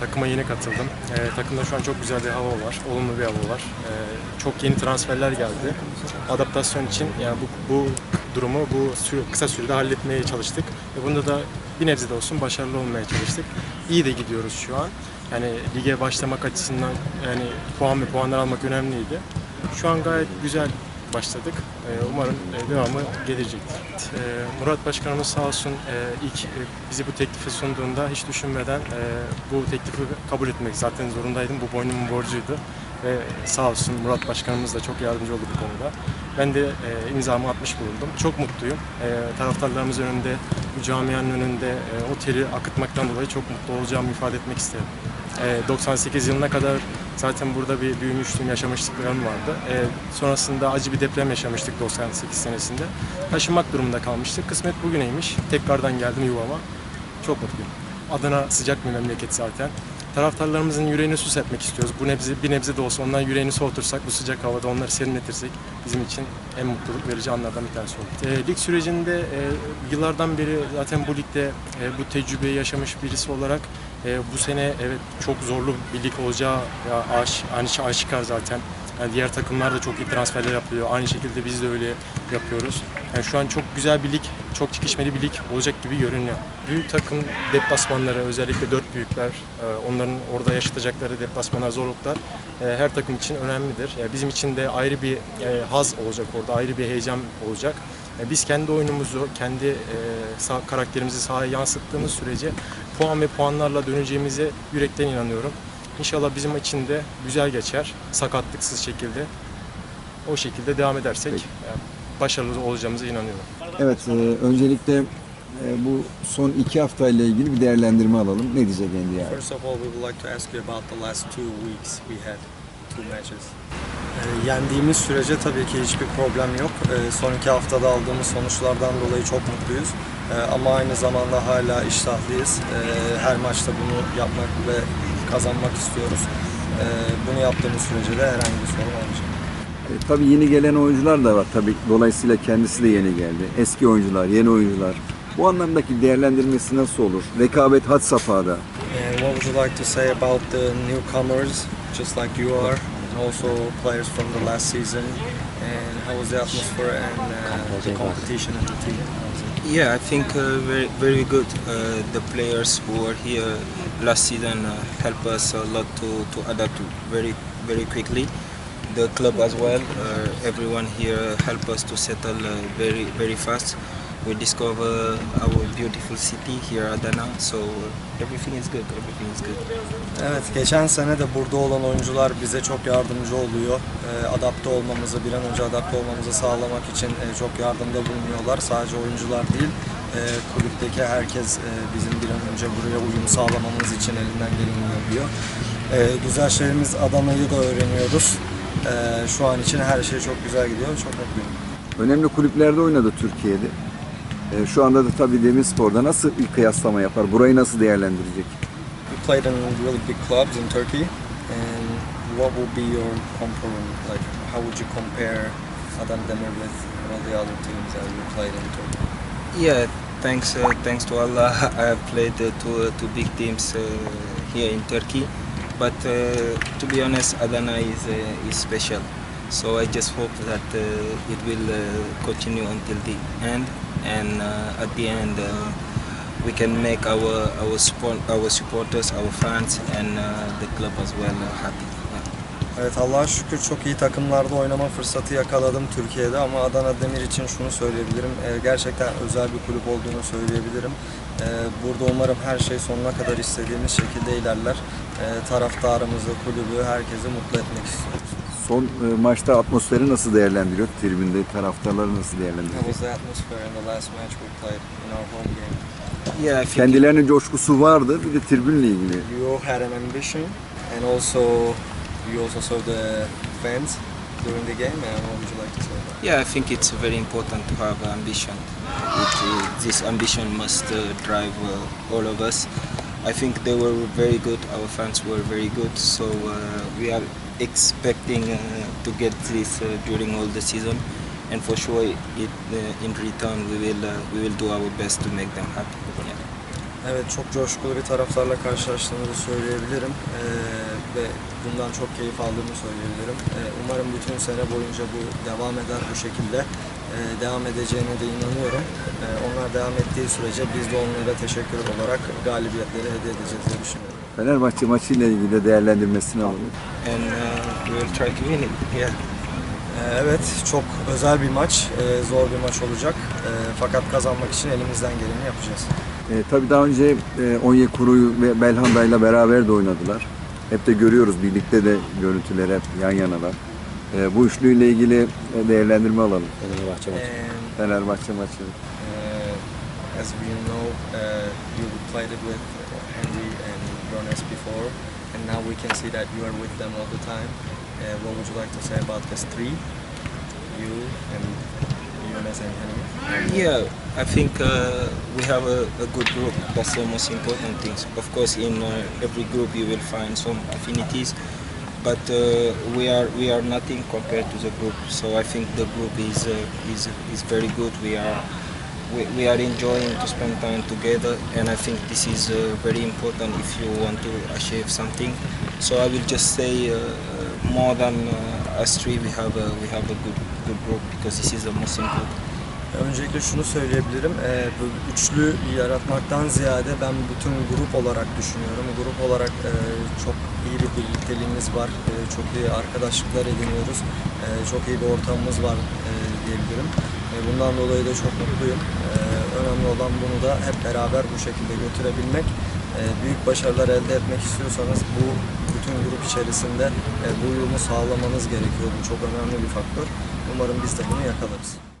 takıma yeni katıldım. Ee, takımda şu an çok güzel bir hava var, olumlu bir hava var. Ee, çok yeni transferler geldi. Adaptasyon için yani bu, bu durumu bu süre, kısa sürede halletmeye çalıştık. Ve bunda da bir nebze de olsun başarılı olmaya çalıştık. İyi de gidiyoruz şu an. Yani lige başlamak açısından yani puan ve puanlar almak önemliydi. Şu an gayet güzel başladık. Ee, umarım e, devamı gelecektir. Ee, Murat Başkanımız sağ olsun e, ilk e, bizi bu teklifi sunduğunda hiç düşünmeden bu teklifi kabul etmek zaten zorundaydım. Bu boynumun borcuydu. Ve sağ olsun Murat Başkanımız da çok yardımcı oldu bu konuda. Ben de imzamı atmış bulundum. Çok mutluyum. Taraftarlarımız önünde, bu camianın önünde o teri akıtmaktan dolayı çok mutlu olacağımı ifade etmek isterim. E, 98 yılına kadar zaten burada bir büyümüştüm, yaşamışlıklarım vardı. E, sonrasında acı bir deprem yaşamıştık 98 senesinde. Taşınmak durumunda kalmıştık. Kısmet bugüneymiş. Tekrardan geldim yuvama. Çok mutluyum. Adana sıcak bir memleket zaten. Taraftarlarımızın yüreğini su serpmek istiyoruz. Bu nebze, bir nebze de olsa onların yüreğini soğutursak, bu sıcak havada onları serinletirsek bizim için en mutluluk verici anlardan bir tanesi olur. E, lig sürecinde e, yıllardan beri zaten bu ligde e, bu tecrübeyi yaşamış birisi olarak e, bu sene evet çok zorlu bir lig olacağı ya aş, aş- aşikar zaten. Yani diğer takımlar da çok iyi transferler yapıyor. Aynı şekilde biz de öyle yapıyoruz. Yani şu an çok güzel bir lig, çok çekişmeli bir lig olacak gibi görünüyor. Büyük takım deplasmanları, özellikle dört büyükler, e, onların orada yaşatacakları deplasmanlar, zorluklar e, her takım için önemlidir. Yani bizim için de ayrı bir e, haz olacak orada, ayrı bir heyecan olacak. Biz kendi oyunumuzu, kendi karakterimizi sahaya yansıttığımız sürece puan ve puanlarla döneceğimize yürekten inanıyorum. İnşallah bizim için de güzel geçer, sakatlıksız şekilde. O şekilde devam edersek Peki. e, başarılı olacağımıza inanıyorum. Evet, e, öncelikle e, bu son iki haftayla ilgili bir değerlendirme alalım. Ne diyecek Endi abi? First of all, we would like to ask you about the last two weeks we had, two matches. E, yendiğimiz sürece tabii ki hiçbir problem yok. E, son iki haftada aldığımız sonuçlardan dolayı çok mutluyuz. E, ama aynı zamanda hala iştahlıyız. E, her maçta bunu yapmak ve kazanmak istiyoruz. E, bunu yaptığımız sürece de herhangi bir sorun olmayacak. E, tabii yeni gelen oyuncular da var. Tabii dolayısıyla kendisi de yeni geldi. Eski oyuncular, yeni oyuncular. Bu anlamdaki değerlendirmesi nasıl olur? Rekabet had safhada. And what would you like to say about the newcomers, just like you are, and also players from the last season? And how was the atmosphere and uh, the competition in the team? Yeah, I think uh, very very good. Uh, the players who were here last season uh, help us a lot to, to adapt very very quickly. The club as well. Uh, everyone here help us to settle uh, very very fast. We discover our beautiful city here, Adana. So everything is good. Everything is good. Evet, geçen sene de burada olan oyuncular bize çok yardımcı oluyor. Ee, adapte olmamızı, bir an önce adapte olmamızı sağlamak için e, çok yardımda bulunuyorlar. Sadece oyuncular değil, e, kulüpteki herkes e, bizim bir an önce buraya uyum sağlamamız için elinden geleni yapıyor. E, güzel şehrimiz Adana'yı da öğreniyoruz. E, şu an için her şey çok güzel gidiyor, çok mutluyum. Önemli kulüplerde oynadı Türkiye'de. E, şu anda da tabii Demirspor'da nasıl bir kıyaslama yapar? Burayı nasıl değerlendirecek? You played in really big clubs in Turkey, and what would be your compare, like how would you compare Adana Demir with all the other teams that you played in Turkey? Yeah, thanks uh, thanks to Allah, I have played uh, two uh, two big teams uh, here in Turkey. But uh, to be honest, Adana is uh, is special. So I just hope that uh, it will uh, continue until the end, and uh, at the end uh, we can make our our support our supporters, our fans, and uh, the club as well uh, happy. Evet Allah'a şükür çok iyi takımlarda oynama fırsatı yakaladım Türkiye'de ama Adana Demir için şunu söyleyebilirim. Gerçekten özel bir kulüp olduğunu söyleyebilirim. Burada umarım her şey sonuna kadar istediğimiz şekilde ilerler. Taraftarımızı, kulübü, herkesi mutlu etmek istiyoruz. Son e, maçta atmosferi nasıl değerlendiriyor? Tribünde taraftarları nasıl How değerlendiriyor? was the atmosphere in the last match we played in our home game? Yeah, Kendilerinin coşkusu vardı. Bir de tribünle ilgili. You had an ambition and also you also saw the fans during the game and what would you like to say about Yeah, I think it's very important to have ambition. It, uh, this ambition must uh, drive uh, all of us. I think they were very good. Our fans were very good. So uh, we are expecting uh, to get this uh, during all the season, and for sure, it, uh, in return, we will we will do our best to make them happy. Yeah. Evet çok coşkulu bir taraftarla karşılaştığımızı söyleyebilirim Ee, ve bundan çok keyif aldığımı söyleyebilirim. Ee, umarım bütün sene boyunca bu devam eder bu şekilde. Ee, devam edeceğine de inanıyorum. Ee, onlar devam ettiği sürece biz de onlara teşekkür olarak galibiyetleri hediye edeceğiz diye düşünüyorum. Fenerbahçe maçıyla ilgili de değerlendirmesini alalım. and uh, we will try to win it. Yeah. Ee, evet çok özel bir maç, ee, zor bir maç olacak. Ee, fakat kazanmak için elimizden geleni yapacağız. E, tabii daha önce e, Onyekuru ve Belhanda ile beraber de oynadılar. Hep de görüyoruz birlikte de görüntüler hep yan yanalar. E, bu üçlüyle ilgili e, değerlendirme alalım. Fenerbahçe maçı. And Fenerbahçe maçı. Uh, as we know, uh, you played it with Henry and Jonas before, and now we can see that you are with them all the time. Uh, what would you like to say about this three? You and Jonas and Henry. Yeah, I think uh, we have a, a good group. That's the most important thing. Of course, in uh, every group you will find some affinities, but uh, we are we are nothing compared to the group. So I think the group is uh, is is very good. We are. We, we are enjoying to spend time together and I think this is uh, very important if you want to achieve something. So I will just say uh, more than uh, us three we have a, we have a good good group because this is the most important. Öncelikle şunu söyleyebilirim. Ee, bu üçlü yaratmaktan ziyade ben bütün grup olarak düşünüyorum. Grup olarak e, çok iyi bir birlikteliğimiz var. E, çok iyi arkadaşlıklar ediniyoruz. E, çok iyi bir ortamımız var e, diyebilirim. E, bundan dolayı da çok mutluyum. E, önemli olan bunu da hep beraber bu şekilde götürebilmek. E, büyük başarılar elde etmek istiyorsanız bu bütün grup içerisinde bu uyumu sağlamanız gerekiyor. Bu çok önemli bir faktör. Umarım biz de bunu yakalarız.